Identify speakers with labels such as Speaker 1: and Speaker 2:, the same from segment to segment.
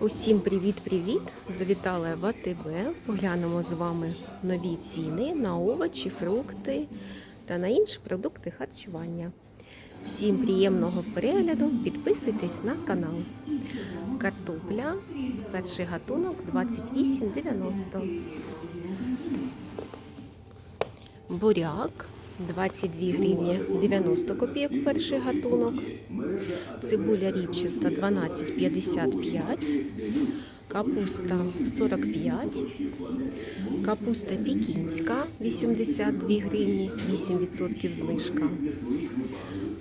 Speaker 1: Усім привіт-привіт! Завітала в АТБ. Поглянемо з вами нові ціни на овочі, фрукти та на інші продукти харчування. Всім приємного перегляду, підписуйтесь на канал. Картопля, перший гатунок 28,90. Буряк 22 гривні 90 копійок перший гатунок. Цибуля ріпчаста 12,55. Капуста 45. Капуста пекінська 82 гривні, 8% знижка.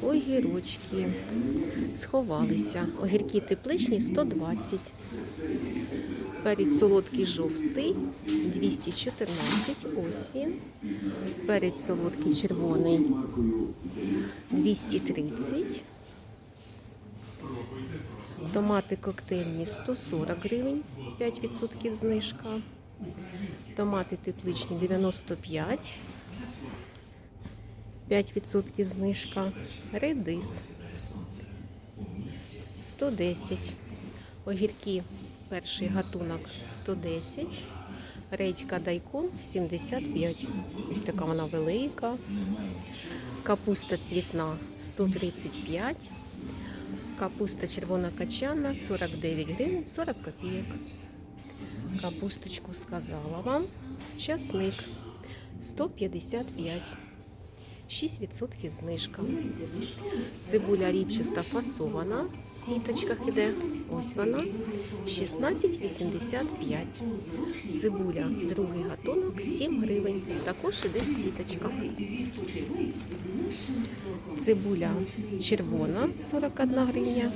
Speaker 1: Огірочки сховалися. Огірки тепличні 120. Перець солодкий жовтий 214. Ось він. Перець солодкий червоний 230. Томати коктейльні 140 гривень, 5% знижка. Томати тепличні 95, 5% знижка. Редис 110. Огірки перший гатунок 110. Редька дайкон 75. Ось така вона велика. Капуста цвітна 135. Капуста червона качана 49 гривень 40 копійок. Капусточку сказала вам. Часник 155. 6% знижка. Цибуля ріпчаста фасована. В сіточках іде. Ось вона. 16,85. Цибуля другий гатунок 7 гривень. Також іде в сіточках. Цибуля червона 41 гривня.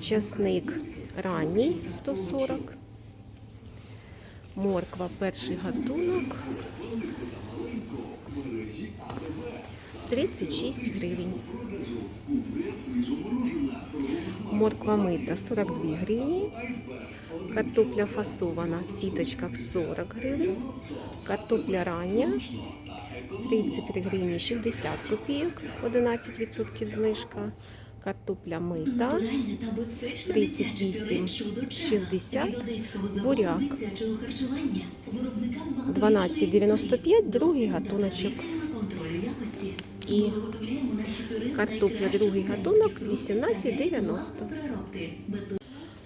Speaker 1: Часник ранній 140. Морква перший гатунок 36 гривень. Морква мита 42 гривні. Картопля фасована в сіточках 40 гривень. Картопля рання 33 гривні 60 копійок, 11% знижка. Картопля мита 38 60 буряк 12,95 другий гатуночок. І картопля другий гатунок 18,90.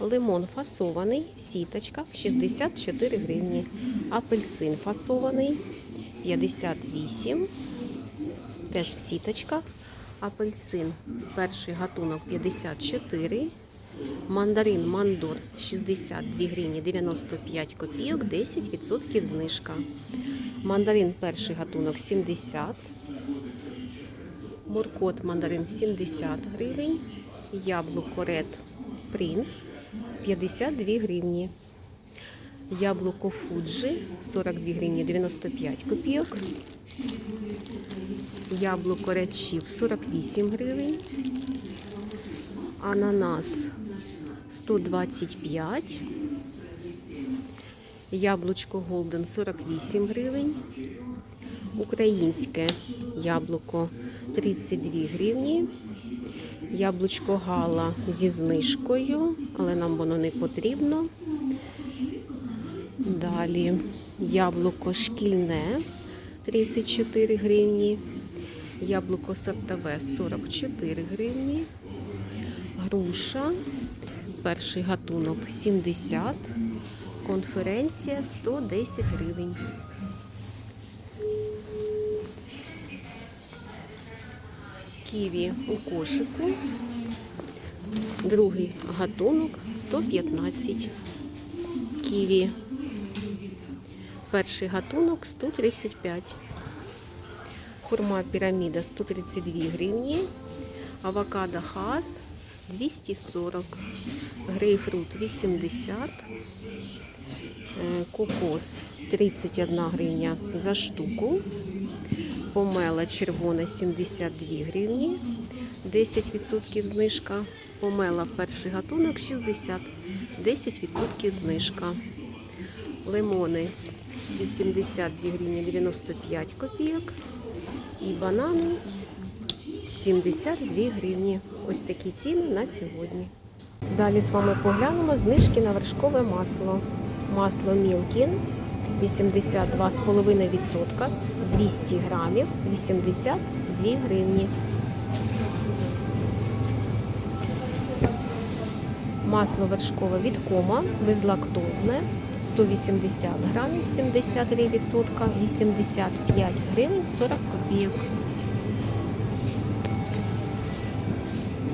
Speaker 1: Лимон фасований в сіточках 64 гривні. Апельсин фасований 58. Теж в сіточках. Апельсин перший гатунок 54. Мандарин Мандор 62 гривні 95 копійок, 10% знижка. Мандарин перший гатунок 70. Муркот мандарин 70 гривень. Яблуко Ред Принц 52 гривні. Яблуко Фуджі 42 гривні 95 копійок. Яблуко Red Chip 48 гривень. Ананас 125. Яблучко Голден 48 гривень. Українське яблуко 32 гривні. Яблучко Гала зі знижкою, але нам воно не потрібно. Далі яблуко шкільне 34 гривні. Яблуко сортове 44 гривні. Груша. Перший гатунок 70. Конференція 110 гривень. Ківі у кошику. Другий гатунок 115. Ківі. Перший гатунок 135. Хурма піраміда 132 гривні. Авокадо хас 240. Грейпфрут 80. Е, Кокос 31 гривня за штуку. Помела червона 72 гривні. 10% знижка. Помела перший гатунок 60. 10% знижка. Лимони 82 гривні 95 копійок. І банани 72 гривні. Ось такі ціни на сьогодні. Далі з вами поглянемо знижки на вершкове масло. Масло Мілкін 82,5%, 200 грамів, 82 гривні. Масло вершкове від кома безлактозне 180 грамів 73%, 85 гривень 40 копійок.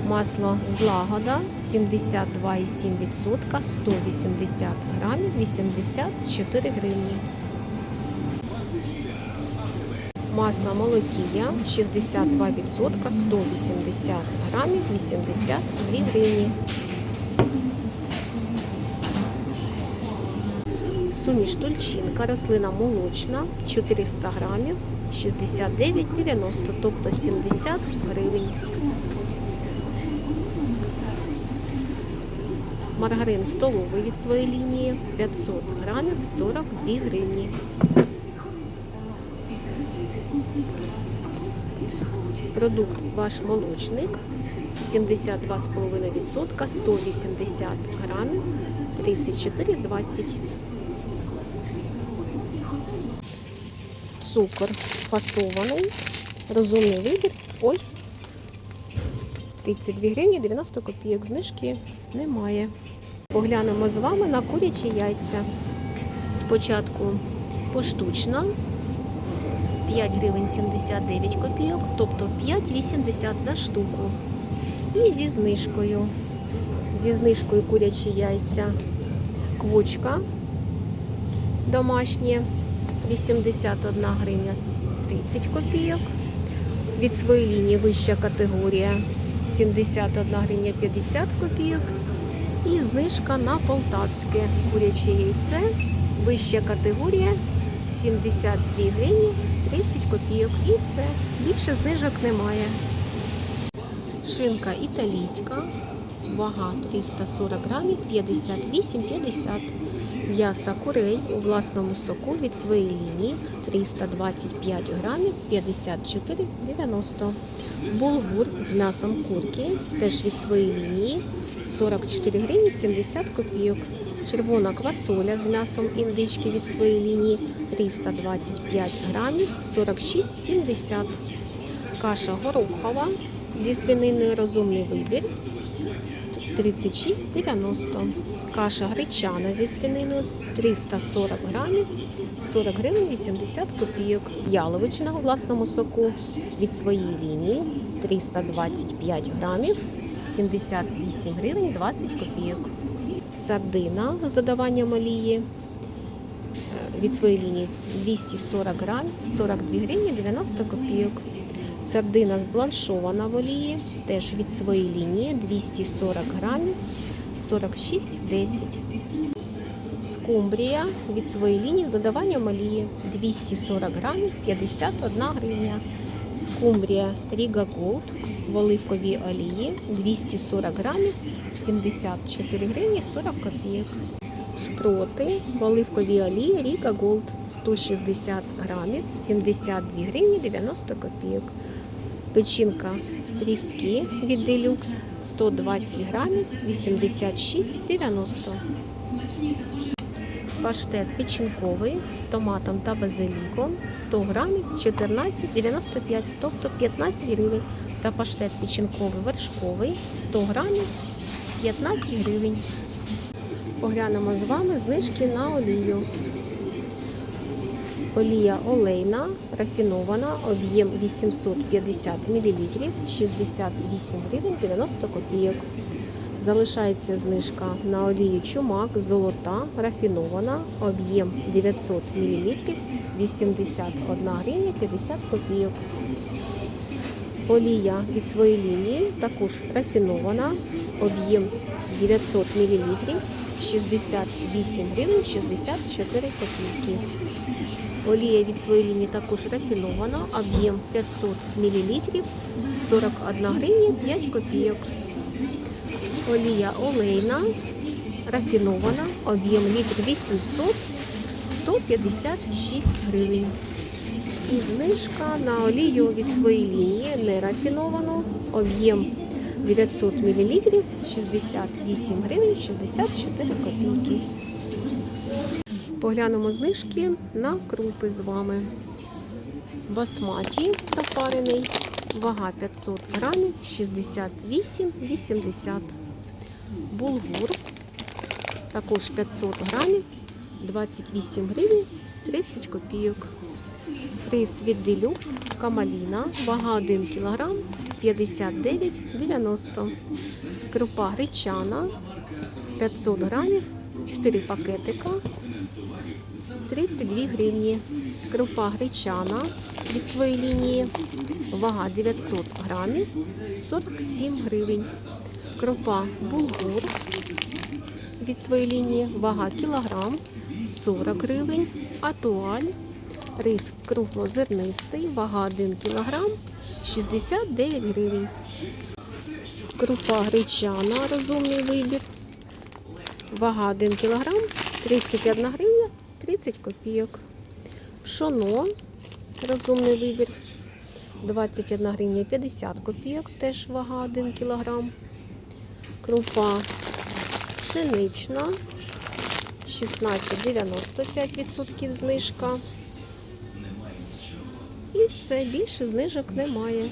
Speaker 1: Масло злагода 72,7%, 180 грамів 84 гривні. Масло молокія 62%, 180 грамів 82 гривні. Суміш тульчинка, рослина молочна, 400 грамів, 69,90, тобто 70 гривень. Маргарин столовий від своєї лінії 500 грамів, 42 гривні. Продукт ваш молочник 72,5%, 180 грамів, 34,20. Цукор фасований, розумний вибір. Ой, 32 гривні 90 копійок. Знижки немає. Поглянемо з вами на курячі яйця. Спочатку поштучно 5 гривень 79 копійок, тобто 5,80 за штуку. І зі знижкою. Зі знижкою курячі яйця. Квочка домашнє 81 гривня 30 копійок. Від своєї лінії вища категорія 71 гривня 50 копійок. І знижка на полтавське куряче яйце. Вища категорія 72 гривні 30 копійок. І все. Більше знижок немає. Шинка італійська. Вага 340 грамів 58,50. М'ясо курей у власному соку від своєї лінії 325 грамів 54,90. Булгур з м'ясом курки теж від своєї лінії 44 гривні 70 копійок. Червона квасоля з м'ясом індички від своєї лінії 325 грамів 46,70. Каша горохова зі свининою розумний вибір 36,90. Каша гречана зі свининою 340 грамів, 40 гривень 80 копійок. Яловичина у власному соку від своєї лінії 325 грамів, 78 гривень 20 копійок. Сардина з додаванням олії е, від своєї лінії 240 грамів, 42 гривні 90 копійок. Сардина збланшована в олії, теж від своєї лінії 240 грамів, 46,10. Скумбрія від своєї лінії з додаванням олії 240 грамів, 51 гривня. Скумбрія Ріга Голд в оливковій олії 240 грамів, 74 гривні 40 копійок. Шпроти в оливковій олії Ріга Голд 160 грамів, 72 гривні 90 копійок. Печінка тріски від Делюкс 120 грамів, 86,90. Паштет печінковий з томатом та базиліком 100 грамів 14,95, тобто 15 гривень. Та паштет печінковий вершковий 100 грамів 15 гривень. Поглянемо з вами знижки на олію. Олія олейна, рафінована, об'єм 850 мл, 68 гривень 90 копійок. Залишається знижка на олію чумак, золота, рафінована, об'єм 900 мл, 81 гривня 50 копійок. Олія від своєї лінії також рафінована, об'єм 900 мл, 68 гривень 64 копійки. Олія від своєї лінії також рафінована, об'єм 500 мл, 41 гривня 5 копійок. Олія олейна, рафінована, об'єм літр 800, 156 гривень. І знижка на олію від своєї лінії нерафіновану, об'єм 900 мл 68 гривень 64 копійки. Поглянемо знижки на крупи з вами. Басматі пропарений, вага 500 грамів, 68,80. Булгур також 500 грамів, 28 гривень 30 копійок. Рис від Делюкс Камаліна, вага 1 кг, 59,90. Крупа гречана 500 грамів, 4 пакетика, 32 гривні. Крупа гречана від своєї лінії, вага 900 грамів, 47 гривень. Крупа булгур від своєї лінії, вага кілограм, 40 гривень. Атуаль, рис круглозернистий, вага 1 кілограм, 69 гривень. Крупа гречана, розумний вибір. Вага 1 кілограм, 31 гривня, 30 копійок. Пшоно, розумний вибір. 21 гривня 50 копійок, теж вага 1 кілограм. Крупа пшенична, 16,95% знижка. Все, більше знижок немає.